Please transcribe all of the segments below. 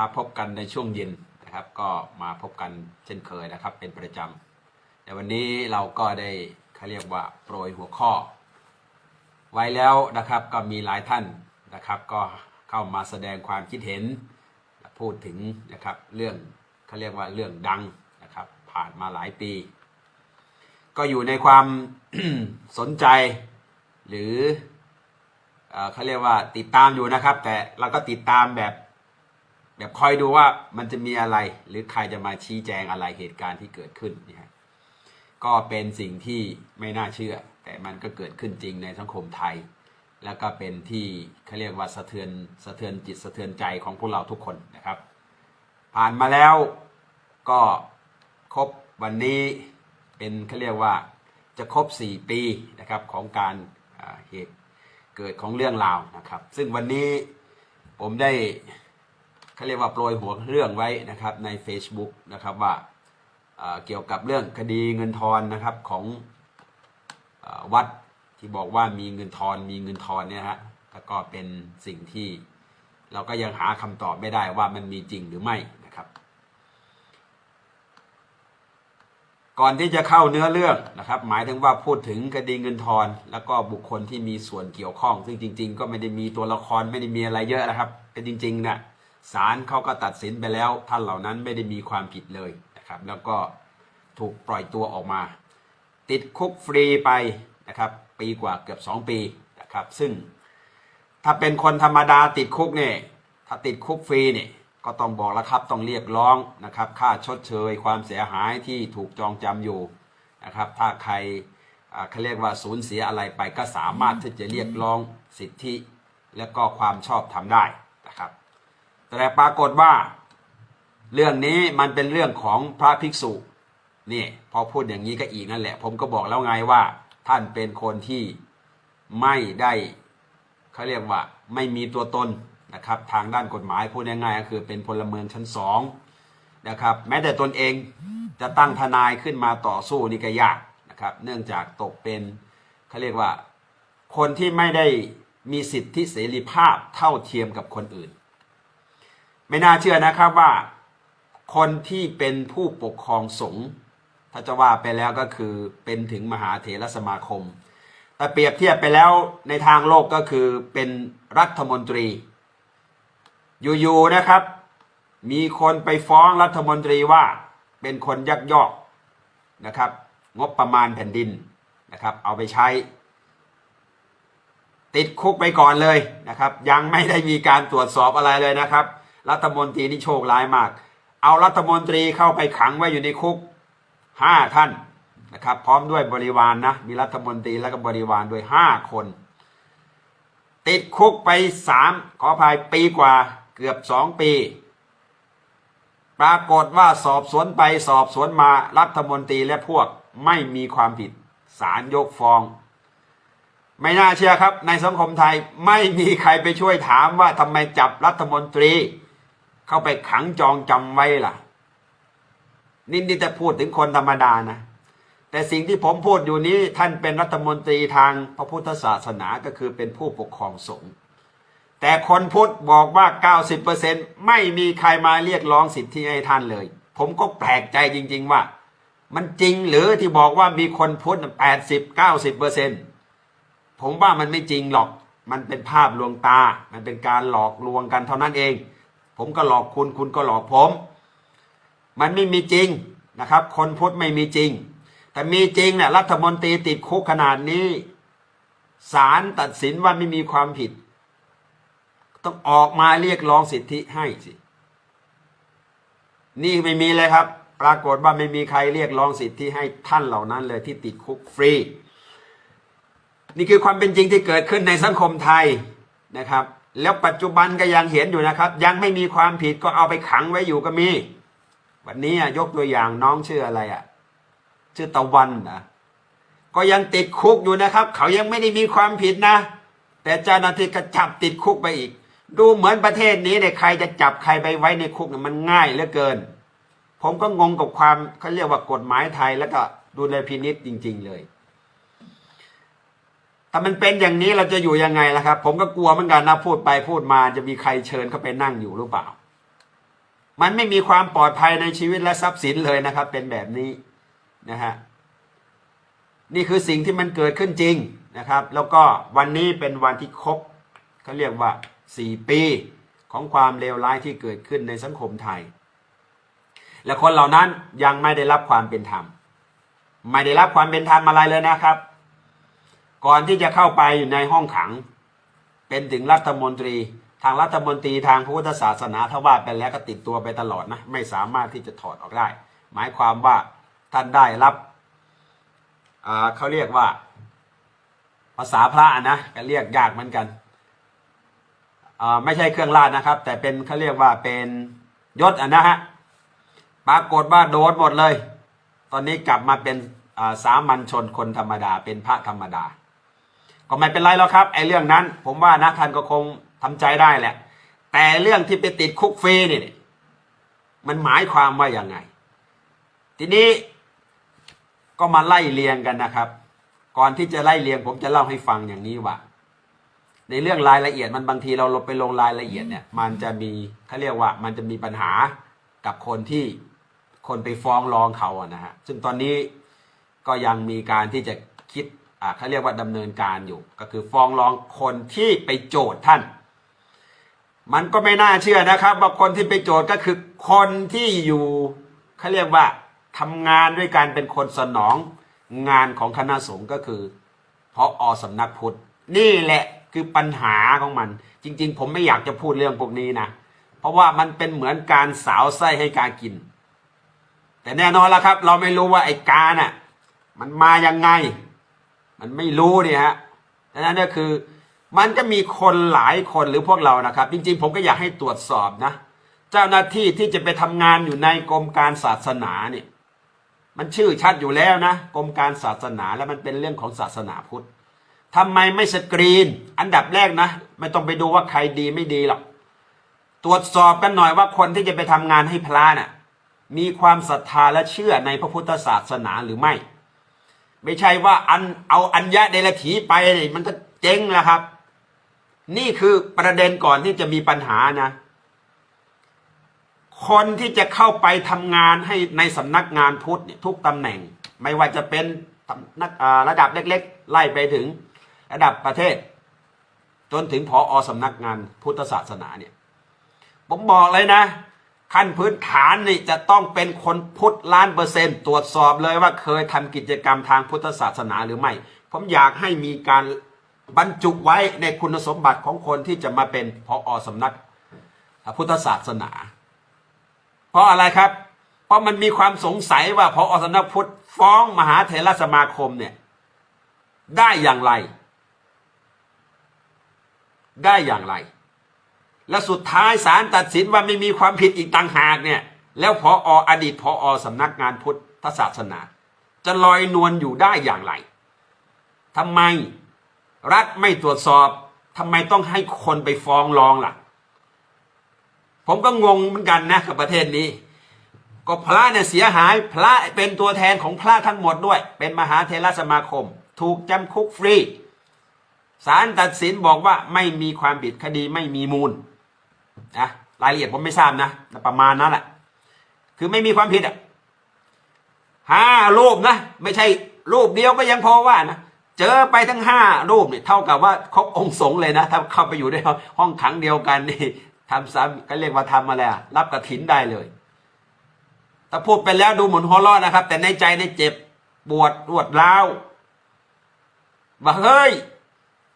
มาพบกันในช่วงเย็นนะครับ ก็มาพบกันเช่นเคยนะครับ เป็นประจำแต่วันนี้เราก็ได้เขาเรียกว่าโปรยหัวข้อ ไว้แล้วนะครับก็มีหลายท่านนะครับ ก็เข้ามาแสดงความคิดเห็น พูดถึงนะครับเรื่องเขาเรียกว่าเรื่องดังนะครับ ผ่านมาหลายปี ก็อยู่ในความสนใจหรือเอ่อเขาเรียกว่าติดตามอยู่นะครับ แต่เราก็ติดตามแบบ แบบคอยดูว่ามันจะมีอะไร หรือใครจะมาชี้แจงอะไรเหตุการณ์ที่เกิดขึ้นนี่ฮะก็เป็นสิ่งที่ไม่น่าเชื่อ แต่มันก็เกิดขึ้นจริงในสังคมไทย แล้วก็เป็นที่เขาเรียกว่าสะเทือนสะเทือนจิตสะเทือนใจของพวกเราทุกคนนะครับ ผ่านมาแล้วก็ครบวันนี้เป็นเขาเรียกว่าจะครบ 4 ปีนะครับของการเหตุเกิดของเรื่องราวนะครับ ซึ่งวันนี้ผมได้ เขาเรียกว่าโปรยหัวเรื่องไว้นะครับใน Facebook นะครับว่าเกี่ยวกับเรื่องคดีเงินทอนนะครับของอวัดที่บอกว่ามีเงินทอนมีเงินทอนเนี่ยฮะแล้วก็เป็นสิ่งที่เราก็ยังหาคำตอบไม่ได้ว่ามันมีจริงหรือไม่นะครับ ก่อนที่จะเข้าเนื้อเรื่องนะครับ หมายถึงว่าพูดถึงคดีเงินทอน แล้วก็บุคคลที่มีส่วนเกี่ยวข้อง ซึ่งจริง ๆ ก็ไม่ได้มีตัวละครไม่ได้มีอะไรเยอะนะครับแต่จริงๆเนี่ย ศาลเขาก็ตัดสินไปแล้วท่านเหล่านั้นไม่ได้มีความผิดเลยนะครับ แล้วก็ถูกปล่อยตัวออกมา ติดคุกฟรีไปนะครับปีกว่าเกือบ 2 ปีนะครับ ซึ่งถ้าเป็นคนธรรมดาติดคุกเนี่ยถ้าติดคุกฟรีเนี่ยก็ต้องบอกแล้วครับต้องเรียกร้องนะครับ ค่าชดเชย ความเสียหายที่ถูกจองจำอยู่นะครับ ถ้าใครอ่าเขาเรียกว่าสูญเสียอะไรไปก็สามารถที่จะเรียกร้องสิทธิ และก็ความชอบทำได้นะครับ แต่ปรากฏว่าเรื่องนี้มันเป็นเรื่องของพระภิกษุนี่พอพูดอย่างนี้ก็อีกนั่นแหละ ผมก็บอกแล้วไงว่าท่านเป็นคนที่ไม่ได้เขาเรียกว่าไม่มีตัวตนนะครับ ทางด้านกฎหมายพูดง่ายๆก็คือเป็นพลเมืองชั้นสองนะครับ แม้แต่ตนเองจะตั้งทนายขึ้นมาต่อสู้นี่ก็ยากนะครับ เนื่องจากตกเป็นเขาเรียกว่า คนที่ไม่ได้มีสิทธิเสรีภาพเท่าเทียมกับคนอื่น ไม่น่าเชื่อนะครับว่า คนที่เป็นผู้ปกครองสงฆ์ถ้าจะว่าไปแล้วก็คือเป็นถึงมหาเถรสมาคมแต่เปรียบเทียบไปแล้วในทางโลกก็คือเป็นรัฐมนตรี อยู่ๆนะครับ มีคนไปฟ้องรัฐมนตรีว่าเป็นคนยักยอกนะครับ งบประมาณแผ่นดินนะครับ เอาไปใช้ ติดคุกไปก่อนเลยนะครับ ยังไม่ได้มีการตรวจสอบอะไรเลยนะครับ รัฐมนตรีนี่โชคร้ายมาก เอารัฐมนตรีเข้าไปขังไว้อยู่ในคุกห้าท่านนะครับ พร้อมด้วยบริวารนนะมีรัฐมนตรีแล้วก็บริวารด้วยห้าคน ติดคุกไปสามขออภัยปีกว่าเกือบสองปี ปรากฏว่าสอบสวนไปสอบสวนมารัฐมนตรีและพวกไม่มีความผิดศาลยกฟ้อง ไม่น่าเชื่อครับ ในสังคมไทยไม่มีใครไปช่วยถามว่าทำไมจับรัฐมนตรี เข้าไปขังจองจำไว้ล่ะ นี่นี่จะพูดถึงคนธรรมดานะ แต่สิ่งที่ผมพูดอยู่นี้ท่านเป็นรัฐมนตรีทางพระพุทธศาสนาก็คือเป็นผู้ปกครองสงฆ์แต่คนพุทธบอกว่า 90%ไม่มีใครมาเรียกร้องสิทธิให้ท่านเลย ผมก็แปลกใจจริง ๆ ว่า มันจริงหรือที่บอกว่ามีคนพุทธ80 90%ผมว่ามันไม่จริงหรอก มันเป็นภาพลวงตา มันเป็นการหลอกลวงกันเท่านั้นเอง ผมก็หลอกคุณคุณก็หลอกผม มันไม่มีจริงนะครับ คนพุทธไม่มีจริง แต่มีจริงเนี่ยรัฐมนตรีติดคุกขนาดนี้ศาลตัดสินว่าไม่มีความผิด ต้องออกมาเรียกร้องสิทธิให้สินี่ไม่มีเลยครับ ปรากฏว่าไม่มีใครเรียกร้องสิทธิให้ท่านเหล่านั้นเลยที่ติดคุกฟรี นี่คือความเป็นจริงที่เกิดขึ้นในสังคมไทยนะครับ แล้วปัจจุบันก็ยังเห็นอยู่นะครับ ยังไม่มีความผิดก็เอาไปขังไว้อยู่ก็มี วันนี้ยกตัวอย่างน้องชื่ออะไรอะ ชื่อตะวันนะก็ยังติดคุกอยู่นะครับ เขายังไม่ได้มีความผิดนะ แต่เจ้าหน้าที่ก็จับติดคุกไปอีก ดูเหมือนประเทศนี้เนี่ยใครจะจับใครไปไว้ในคุกเนี่ยมันง่ายเหลือเกิน ผมก็งงกับความเขาเรียกว่ากฎหมายไทยแล้วก็ดูแลพินิษจริง ๆ เลย ถ้ามันเป็นอย่างนี้เราจะอยู่ยังไงล่ะครับ ผมก็กลัวเหมือนกันนะพูดไปพูดมาจะมีใครเชิญเขาไปนั่งอยู่หรือเปล่า มันไม่มีความปลอดภัยในชีวิตและทรัพย์สินเลยนะครับ เป็นแบบนี้นะฮะนี่คือสิ่งที่มันเกิดขึ้นจริงนะครับ แล้วก็วันนี้เป็นวันที่ครบเขาเรียกว่า 4 ปีของความเลวร้ายที่เกิดขึ้นในสังคมไทย และคนเหล่านั้นยังไม่ได้รับความเป็นธรรม ไม่ได้รับความเป็นธรรมอะไรเลยนะครับ ก่อนที่จะเข้าไปอยู่ในห้องขัง เป็นถึงรัฐมนตรี ทางรัฐมนตรีทางพระพุทธศาสนาถ้าว่าไปแล้วก็ติดตัวไปตลอดนะไม่สามารถที่จะถอดออกได้ หมายความว่าท่านได้รับเขาเรียกว่าภาษาพระนะก็เรียกยากเหมือนกันไม่ใช่เครื่องราชนะครับ แต่เป็นเขาเรียกว่าเป็นยศอะนะฮะปรากฏว่าโดนหมดเลย ตอนนี้กลับมาเป็นสามัญชนคนธรรมดา เป็นพระธรรมดา ก็ไม่เป็นไรหรอกครับไอ้เรื่องนั้น ผมว่านะท่านก็คงทำใจได้แหละ แต่เรื่องที่ไปติดคุกฟรีนี่มันหมายความว่าอย่างไง ทีนี้ก็มาไล่เลียงกันนะครับ ก่อนที่จะไล่เลียงผมจะเล่าให้ฟังอย่างนี้ว่าในเรื่องรายละเอียดมันบางทีเราลงไปลงรายละเอียดเนี่ย มันจะมีเขาเรียกว่ามันจะมีปัญหากับคนที่คนไปฟ้องร้องเขาอะนะฮะซึ่งตอนนี้ก็ยังมีการที่จะคิด เขาเรียกว่าดำเนินการอยู่ ก็คือฟ้องร้องคนที่ไปโจทย์ท่าน มันก็ไม่น่าเชื่อนะครับว่าคนที่ไปโจทย์ก็คือคนที่อยู่เขาเรียกว่าทำงานด้วยการเป็นคนสนองงานของคณะสงฆ์ก็คือพออสำนักพุทธนี่แหละคือปัญหาของมัน จริง ๆ ผมไม่อยากจะพูดเรื่องพวกนี้นะ เพราะว่ามันเป็นเหมือนการสาวไส้ให้กากิน แต่แน่นอนแล้วครับ เราไม่รู้ว่าไอ้กาน่ะมันมายังไง มันไม่รู้เนี่ยฮะดังนั้นก็คือ มันจะมีคนหลายคนหรือพวกเรานะครับ จริงๆ ผมก็อยากให้ตรวจสอบนะ เจ้าหน้าที่ที่จะไปทำงานอยู่ในกรมการศาสนาเนี่ย มันชื่อชัดอยู่แล้วนะกรมการศาสนาแล้วมันเป็นเรื่องของศาสนาพุทธทำไมไม่สกรีน อันดับแรกนะ ไม่ต้องไปดูว่าใครดีไม่ดีหรอกตรวจสอบกันหน่อยว่าคนที่จะไปทำงานให้พระน่ะมีความศรัทธาและเชื่อในพระพุทธศาสนาหรือไม่ ไม่ใช่ว่าอันเอาอัญญะเดลถีไปมันก็เจ๊งแล้วครับ นี่คือประเด็นก่อนที่จะมีปัญหานะ คนที่จะเข้าไปทำงานให้ในสำนักงานพุทธเนี่ยทุกตำแหน่ง ไม่ว่าจะเป็นนักระดับเล็ก ๆ ไล่ไปถึงระดับประเทศ จนถึงพออสำนักงานพุทธศาสนาเนี่ย ผมบอกเลยนะ ขั้นพื้นฐานนี่จะต้องเป็นคนพุทธล้านเปอร์เซ็นต์ตรวจสอบเลยว่าเคยทำกิจกรรมทางพุทธศาสนาหรือไม่ ผมอยากให้มีการบรรจุไว้ในคุณสมบัติของคนที่จะมาเป็นพออสำนักพุทธศาสนา เพราะอะไรครับ เพราะมันมีความสงสัยว่าพออสำนักพุทธฟ้องมหาเถรสมาคมเนี่ยได้อย่างไร ได้อย่างไร และสุดท้ายศาลตัดสินว่าไม่มีความผิดอีกต่างหากเนี่ย แล้วพอออดีตพออสำนักงานพุทธศาสนา จะลอยนวลอยู่ได้อย่างไรทำไมรัฐไม่ตรวจสอบทำไมต้องให้คนไปฟ้องร้องล่ะ ผมก็งงเหมือนกันนะกับประเทศนี้ ก็พระเนี่ยเสียหายพระเป็นตัวแทนของพระทั้งหมดด้วย เป็นมหาเทรสมาคม ถูกจำคุกฟรีศาลตัดสินบอกว่าไม่มีความผิดคดีไม่มีมูล นะรายละเอียดผมไม่ทราบนะประมาณนั้นแหละคือไม่มีความผิดอะห้ารูปนะ ไม่ใช่รูปเดียวก็ยังพอว่านะเจอไปทั้งห้ารูปเนี่ยเท่ากับว่าครบองค์สงเลยนะถ้าเข้าไปอยู่ในห้องขังเดียวกันนี่ทำซ้ำก็เรียกว่าทำอะไรอะรับกระถินได้เลยถ้าพูดไปแล้วดูเหมือนหัวเร้อนะครับ แต่ในใจในเจ็บปวดรวดร้าวว่าเฮ้ย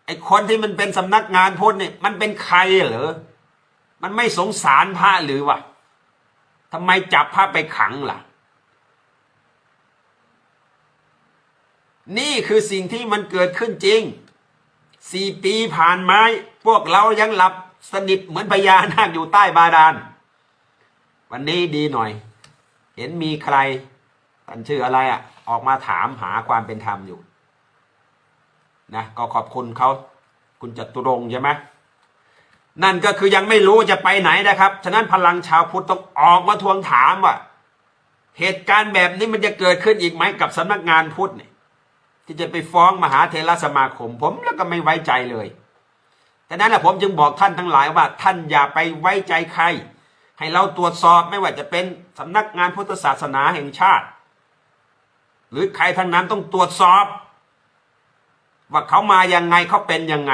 ไอคนที่มันเป็นสำนักงานพุทธเนี่ยมันเป็นใครเหรอ มันไม่สงสารพระหรือวะทำไมจับพระไปขังล่ะ นี่คือสิ่งที่มันเกิดขึ้นจริงสี่ปีผ่านมาพวกเรายังหลับสนิทเหมือนพญานาคอยู่ใต้บาดาล วันนี้ดีหน่อย เห็นมีใครท่านชื่ออะไรอะ ออกมาถามหาความเป็นธรรมอยู่ นะ ก็ขอบคุณเขา คุณจตุรงใช่ไหม นั่นก็คือยังไม่รู้จะไปไหนนะครับ ฉะนั้นพลังชาวพุทธต้องออกมาทวงถามว่าเหตุการณ์แบบนี้มันจะเกิดขึ้นอีกไหมกับสำนักงานพุทธเนี่ยที่จะไปฟ้องมหาเทรสมาคม ผมแล้วก็ไม่ไว้ใจเลยแต่นั้นแหละผมจึงบอกท่านทั้งหลายว่า ท่านอย่าไปไว้ใจใคร ให้เราตรวจสอบไม่ว่าจะเป็นสำนักงานพุทธศาสนาแห่งชาติ หรือใครทั้งนั้นต้องตรวจสอบ ว่าเขามายังไงเขาเป็นยังไง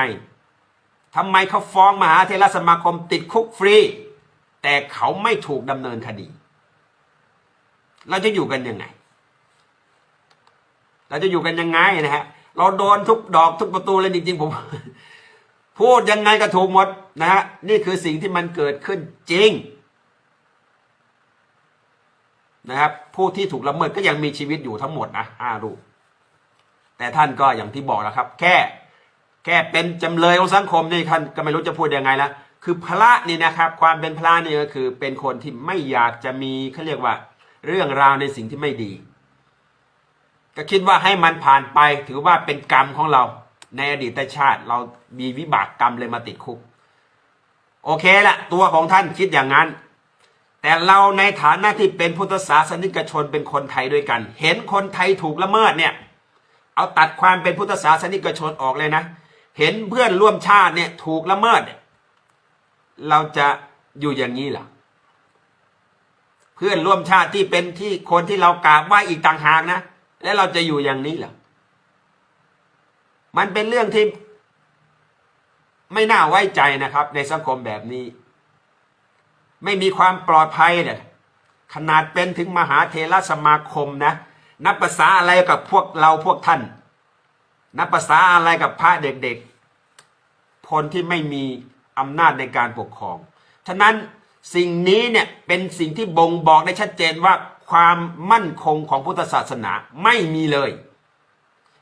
ทำไมเขาฟ้องมหาเทรสมาคมติดคุกฟรี แต่เขาไม่ถูกดำเนินคดี เราจะอยู่กันยังไง เราจะอยู่กันยังไงนะฮะเราโดนทุกดอกทุกประตูเลยจริงๆผมพูดยังไงก็ถูกหมดนะฮะนี่คือสิ่งที่มันเกิดขึ้นจริงนะครับผู้ที่ถูกละเมิดก็ยังมีชีวิตอยู่ทั้งหมดนะห้ารูปแต่ท่านก็อย่างที่บอกแล้วครับ แค่ แค่เป็นจำเลยของสังคมนี่ท่านก็ไม่รู้จะพูดยังไงละคือพระนี่นะครับ ความเป็นพระนี่ก็คือ เป็นคนที่ไม่อยากจะมีเขาเรียกว่า เรื่องราวในสิ่งที่ไม่ดี ก็คิดว่าให้มันผ่านไปถือว่าเป็นกรรมของเรา ในอดีตชาติ เรามีวิบากกรรมเลยมาติดคุก โอเคละตัวของท่านคิดอย่างนั้น แต่เราในฐานะที่เป็นพุทธศาสนิกชนเป็นคนไทยด้วยกัน เห็นคนไทยถูกละเมิดเนี่ย เอาตัดความเป็นพุทธศาสนิกชนออกเลยนะ เห็นเพื่อนร่วมชาติเนี่ยถูกละเมิด เราจะอยู่อย่างนี้หรอเพื่อนร่วมชาติที่เป็นที่คนที่เรากราบไหว้อีกต่างหากนะแล้วเราจะอยู่อย่างนี้หรอมันเป็นเรื่องที่ไม่น่าไว้ใจนะครับ ในสังคมแบบนี้ ไม่มีความปลอดภัยเนี่ยขนาดเป็นถึงมหาเทรสมาคมนะ นับภาษาอะไรกับพวกเราพวกท่าน นับภาษาอะไรกับพระเด็กๆ คนที่ไม่มีอำนาจในการปกครอง ฉะนั้นสิ่งนี้เนี่ยเป็นสิ่งที่บ่งบอกได้ชัดเจนว่าความมั่นคงของพุทธศาสนาไม่มีเลย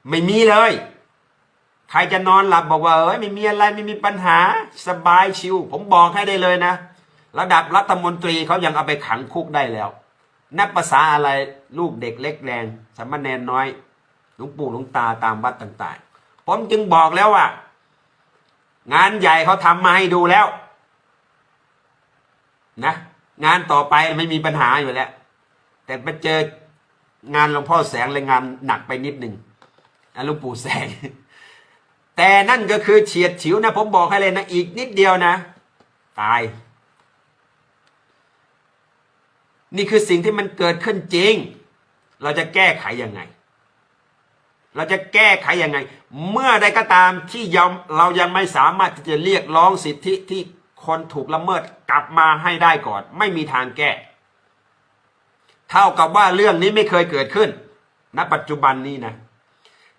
ไม่มีเลย ใครจะนอนหลับบอกว่าเอ้ยไม่มีอะไรไม่มีปัญหาสบายชิว ผมบอกให้ได้เลยนะ ระดับรัฐมนตรีเขายังเอาไปขังคุกได้แล้ว นับภาษาอะไรลูกเด็กเล็กแรงสามเณรน้อย หลวงปู่หลวงตาตามวัดต่าง ๆ ผมจึงบอกแล้วว่า งานใหญ่เขาทำมาให้ดูแล้ว นะงานต่อไปไม่มีปัญหาอยู่แล้ว แต่ไปเจองานหลวงพ่อแสงเลยงานหนักไปนิดหนึ่งหลวงปู่แสง แต่นั่นก็คือเฉียดฉิวนะ ผมบอกให้เลยนะ อีกนิดเดียวนะ ตาย นี่คือสิ่งที่มันเกิดขึ้นจริง เราจะแก้ไขยังไง เราจะแก้ไขยังไง เมื่อใดก็ตามที่ยอมเรายังไม่สามารถที่จะเรียกร้องสิทธิที่คนถูกละเมิดกลับมาให้ได้ก่อน ไม่มีทางแก้ เท่ากับว่าเรื่องนี้ไม่เคยเกิดขึ้นณปัจจุบันนี้นะ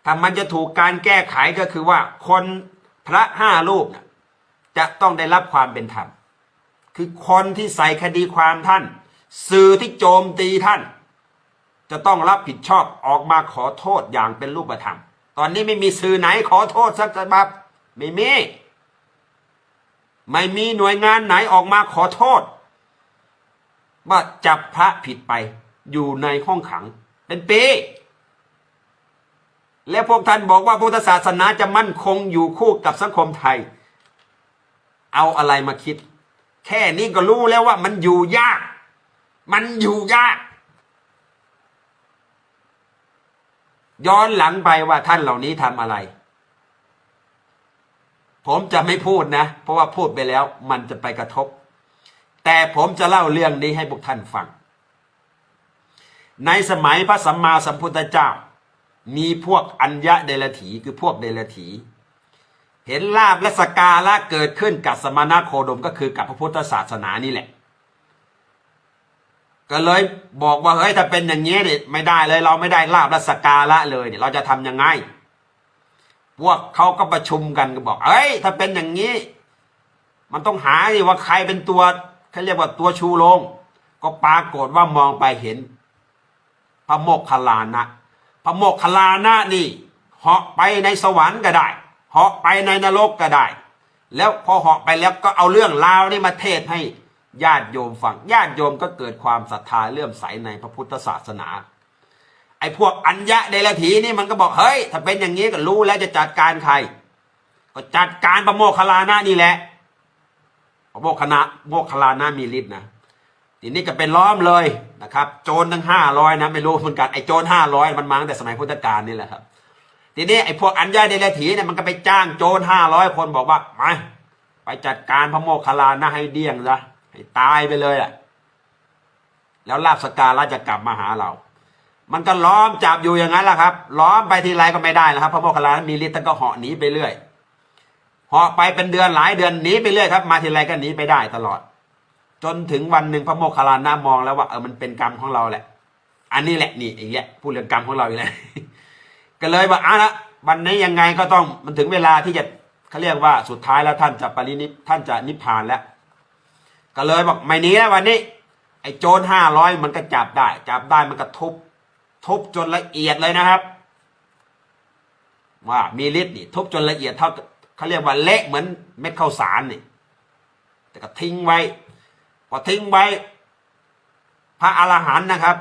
ถ้ามันจะถูกการแก้ไขก็คือว่า คนพระห้ารูปนะจะต้องได้รับความเป็นธรรมคือคนที่ใส่คดีความท่าน สื่อที่โจมตีท่าน จะต้องรับผิดชอบออกมาขอโทษอย่างเป็นรูปธรรม ตอนนี้ไม่มีสื่อไหนขอโทษสักฉบับไม่มี ไม่มีหน่วยงานไหนออกมาขอโทษ ว่าจับพระผิดไปอยู่ในห้องขัง เป็นปี และพวกท่านบอกว่าพุทธศาสนาจะมั่นคงอยู่คู่กับสังคมไทย เอาอะไรมาคิด แค่นี้ก็รู้แล้วว่ามันอยู่ยาก มันอยู่ยาก ย้อนหลังไปว่าท่านเหล่านี้ทำอะไร ผมจะไม่พูดนะ เพราะว่าพูดไปแล้วมันจะไปกระทบ แต่ผมจะเล่าเรื่องนี้ให้พวกท่านฟัง ในสมัยพระสัมมาสัมพุทธเจ้า มีพวกอัญญะเดลถีคือพวกเดลถีเห็นลาบและสการะเกิดขึ้นกับสมณโคดมก็คือกับพระพุทธศาสนานี่แหละ ก็เลยบอกว่าเฮ้ยถ้าเป็นอย่างนี้เนี่ยไม่ได้เลย เราไม่ได้ลาบและสการะเลยเนี่ยเราจะทำยังไง พวกเขาก็ประชุมกันก็บอก เอ้ย ถ้าเป็นอย่างนี้ มันต้องหาดิว่าใครเป็นตัวเขาเรียกว่าตัวชูโรงก็ปรากฏว่ามองไปเห็น พระโมกขลานะพระโมกขลานะนี่เหาะไปในสวรรค์ก็ได้เหาะไปในนรกก็ได้ แล้วพอเหาะไปแล้วก็เอาเรื่องราวนี่มาเทศให้ ญาติโยมฟังญาติโยมก็เกิดความศรัทธาเลื่อมใสในพระพุทธศาสนา ไอ้พวกอัญญะเดลถีนี่มันก็บอกเฮ้ย ถ้าเป็นอย่างนี้ก็รู้แล้วจะจัดการใคร ก็จัดการพระโมคคลานะนี่แหละพระโมคคณะโมคคลานะมีฤทธิ์นะทีนี้ก็เป็นล้อมเลยนะครับ โจรทั้งห้าร้อยนะไม่รู้เหมือนกันไอ้โจรห้าร้อยมันมาตั้งแต่สมัยพุทธกาลนี่แหละครับ ทีนี้ไอ้พวกอัญญาเดลถีเนี่ยมันก็ไปจ้างโจรห้าร้อยคนบอกว่ามาไปจัดการพระโมคคลานะให้เดี้ยงซะ ตายไปเลยอะ แล้วลาบสการะจะกลับมาหาเรา มันก็ล้อมจับอยู่อย่างนั้นแหละครับ ล้อมไปทีไรก็ไม่ได้นะครับ พระโมคคัลลานะมีฤทธิ์ท่านก็เหาะหนีไปเรื่อยเหาะไปเป็นเดือนหลายเดือนหนีไปเรื่อยครับ มาทีไรก็หนีไปได้ตลอด จนถึงวันหนึ่งพระโมคคัลลานะมองแล้วว่าเออมันเป็นกรรมของเราแหละ อันนี้แหละนี่อีกแล้วพูดเรื่องกรรมของเราอีกแล้วก็เลยว่าอะนะวันนี้ยังไงก็ต้องมันถึงเวลาที่จะเขาเรียกว่าสุดท้ายแล้วท่านจะปรินิพท่านจะนิพพานแล้ว ก็เลยบอกไม่หนีแล้ววันนี้ ไอ้โจรห้าร้อยมันก็จับได้ จับได้มันก็ทุบ ทุบจนละเอียดเลยนะครับ ว่ามีฤทธิ์นี่ ทุบจนละเอียดเท่าเขาเรียกว่าเละเหมือนเม็ดข้าวสารนี่ แต่ก็ทิ้งไว้พอทิ้งไว้ พระอรหันต์นะครับ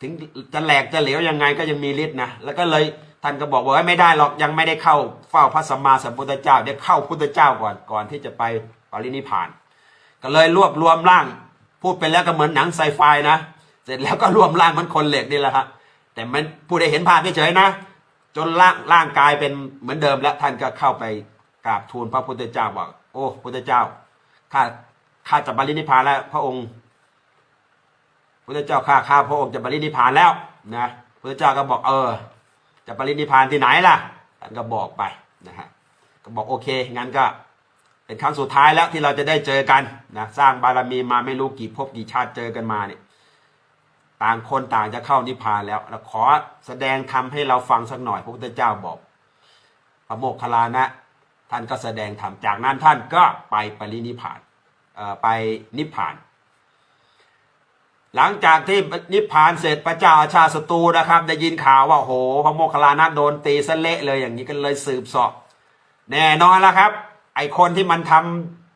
ถึงจะแหลกจะเหลวยังไงก็ยังมีฤทธิ์นะแล้วก็เลยท่านก็บอกว่าไม่ได้หรอกยังไม่ได้เข้าเฝ้าพระสัมมาสัมพุทธเจ้าเดี๋ยวเข้าพุทธเจ้าก่อนก่อนที่จะไปปรินิพพาน ก็เลยรวบรวมร่าง พูดไปแล้วก็เหมือนหนังไซไฟนะ เสร็จแล้วก็รวมร่างเหมันคนเหล็กนี่แหละครับแต่มันผู้ได้เห็นภาพเฉยๆนะ จนร่างร่างกายเป็นเหมือนเดิมแล้วท่านก็เข้าไปกราบทูลพระพุทธเจ้าบอกโอ้พุทธเจ้าข้าข้าจะปรินิพพานแล้ว พระองค์พุทธเจ้าข้าข้าพระองค์จะปรินิพพานแล้วนะพุทธเจ้าก็บอกเออ จะปรินิพพานที่ไหนล่ะท่านก็บอกไปนะฮะก็บอกโอเคงั้นก็ เป็นครั้งสุดท้ายแล้วที่เราจะได้เจอกันนะสร้างบารมีมาไม่รู้กี่ภพกี่ชาติเจอกันมาเนี่ยต่างคนต่างจะเข้านิพพานแล้วเราขอแสดงธรรมให้เราฟังสักหน่อยพระพุทธเจ้าบอกพระโมคคัลลานะ ท่านก็แสดงธรรมจากนั้นท่านก็ไปปรินิพพานไปนิพพาน หลังจากที่นิพพานเสร็จพระเจ้าอาชาติศัตรูนะครับ ได้ยินข่าวว่าโหพระโมคคัลลานะโดนตีสะเละเลยอย่างนี้ก็เลยสืบสอบแน่นอนแล้วครับ ไอคนที่มันท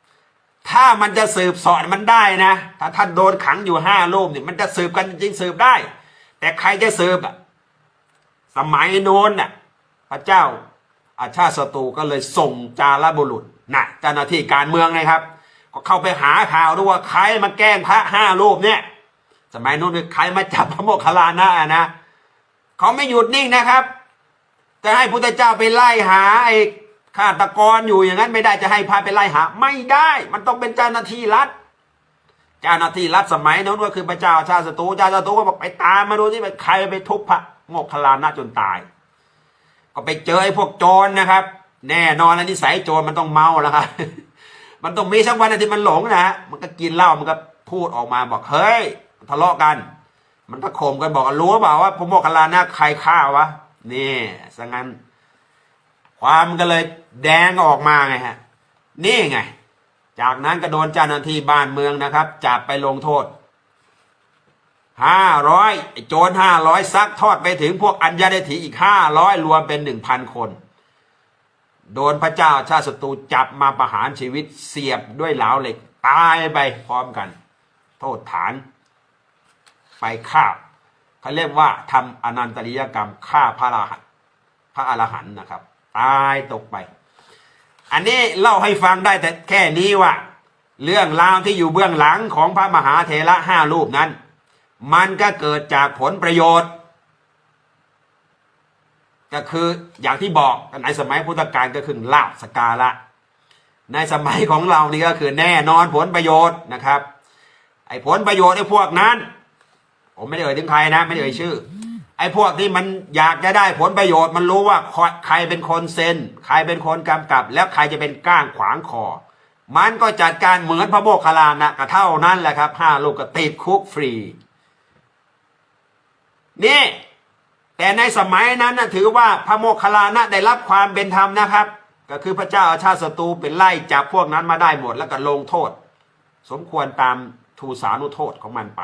ำถ้ามันจะสืบสอบมันได้นะ ถ้าท่านโดนขังอยู่ห้ารูปเนี่ยมันจะสืบกันจริงสืบได้ แต่ใครจะสืบอะสมัยโน้นน่ะพระเจ้าอาชาติศัตรูก็เลยส่งจารบุรุษนะเจ้าหน้าที่การเมืองนะครับ ก็เข้าไปหาข่าวดูว่าใครมาแกล้งพระห้ารูปเนี่ยสมัยโน้นใครมาจับพระโมคคัลลานะอะนะเขาไม่หยุดนิ่งนะครับ จะให้พุทธเจ้าไปไล่หาไอ้ ฆาตกรอยู่อย่างนั้นไม่ได้จะให้พาไปไล่หา ไม่ได้ มันต้องเป็นเจ้าหน้าที่รัฐ เจ้าหน้าที่รัฐสมัยนั้นก็คือพระเจ้าชาติศัตรูเจ้าศัตรูก็บอกไปตามมาดูที่ไปใครไปทุบพระโมคคัลานะจนตาย ก็ไปเจอไอ้พวกโจรนะครับ แน่นอนแล้วนิสัยโจรมันต้องเมาแล้วครับมันต้องมีสักวันที่มันหลงนะฮะมันก็กินเหล้ามันก็พูดออกมาบอกเฮ้ยทะเลาะกัน มันก็ข่มกันบอกรู้เปล่าว่าพระโมคคัลลานะใครฆ่าวะนี่สังั้น ความมันก็เลยแดงออกมาไงฮะ นี่ไง จากนั้นก็โดนเจ้าหน้าที่บ้านเมืองนะครับ จับไปลงโทษห้าร้อยโจรห้าร้อยซักทอดไปถึงพวกอัญญาเดถีอีกห้าร้อยรวมเป็นหนึ่งพันคน โดนพระเจ้าชาติศัตรูจับมาประหารชีวิตเสียบด้วยเหลาเหล็ก ตายไปพร้อมกัน โทษฐาน ไปฆ่าเขาเรียกว่าทำอนันตริยกรรมฆ่าพระอรหันต์พระอรหันต์นะครับ ตายตกไป อันนี้เล่าให้ฟังได้แต่แค่นี้ว่า เรื่องราวที่อยู่เบื้องหลังของพระมหาเถระห้ารูปนั้น มันก็เกิดจากผลประโยชน์ ก็คืออย่างที่บอกในสมัยพุทธกาลก็คือลาบสการะในสมัยของเรานี่ก็คือแน่นอนผลประโยชน์นะครับ ไอ้ผลประโยชน์ไอ้พวกนั้น ผมไม่ได้เอ่ยถึงใครนะ ไม่ได้เอ่ยชื่อ ไอ้พวกที่มันอยากจะได้ผลประโยชน์ มันรู้ว่าใครเป็นคนเซ็น ใครเป็นคนกำกับ แล้วใครจะเป็นก้างขวางคอ มันก็จัดการเหมือนพระโมคคัลลานะก็เท่านั้นแหละครับห้าลูกก็ติดคุกฟรี นี่ แต่ในสมัยนั้นนะถือว่าพระโมคคัลลานะได้รับความเป็นธรรมนะครับ ก็คือพระเจ้าอาชาติศัตรูเป็นไล่จับพวกนั้นมาได้หมดแล้วก็ลงโทษ สมควรตามทูสานุโทษของมันไป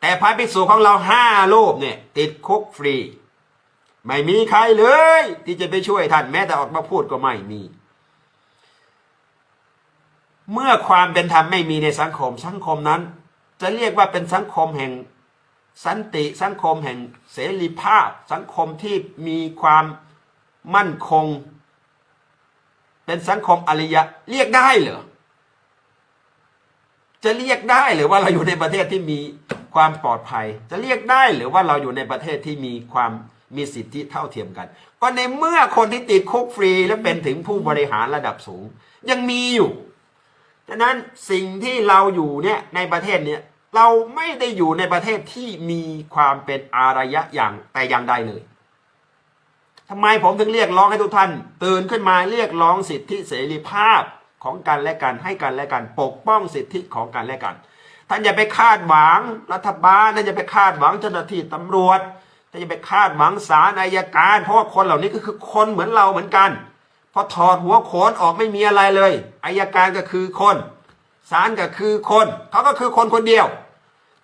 แต่พระภิกษุของเราห้ารูปเนี่ย ติดคุกฟรี ไม่มีใครเลย ที่จะไปช่วยท่านแม้แต่ออกมาพูดก็ไม่มี เมื่อความเป็นธรรมไม่มีในสังคมสังคมนั้น จะเรียกว่าเป็นสังคมแห่งสันติสังคมแห่งเสรีภาพ สังคมที่มีความมั่นคง เป็นสังคมอริยะเรียกได้เหรอจะเรียกได้หรือว่าเราอยู่ในประเทศที่มี ความปลอดภัย จะเรียกได้หรือว่าเราอยู่ในประเทศที่มีความมีสิทธิเท่าเทียมกัน ก็ในเมื่อคนที่ติดคุกฟรีและเป็นถึงผู้บริหารระดับสูง ยังมีอยู่ฉะนั้นสิ่งที่เราอยู่เนี่ยในประเทศเนี่ยเราไม่ได้อยู่ในประเทศที่มีความเป็นอารยะอย่างแต่อย่างใดเลยทำไมผมถึงเรียกร้องให้ทุกท่าน ตื่นขึ้นมาเรียกร้องสิทธิเสรีภาพของกันและกันให้กันและกันปกป้องสิทธิของกันและกัน ท่านอย่าไปคาดหวังรัฐบาลท่านอย่าไปคาดหวังเจ้าหน้าที่ตำรวจท่านอย่าไปคาดหวังศาลอายการ เพราะว่าคนเหล่านี้ก็คือคนเหมือนเราเหมือนกันพอถอดหัวโขนออกไม่มีอะไรเลยอายการก็คือคนศาลก็คือคนเขาก็คือคนคนเดียว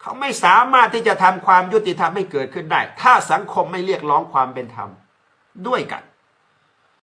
เขาไม่สามารถที่จะทำความยุติธรรมให้เกิดขึ้นได้ ถ้าสังคมไม่เรียกร้องความเป็นธรรมด้วยกัน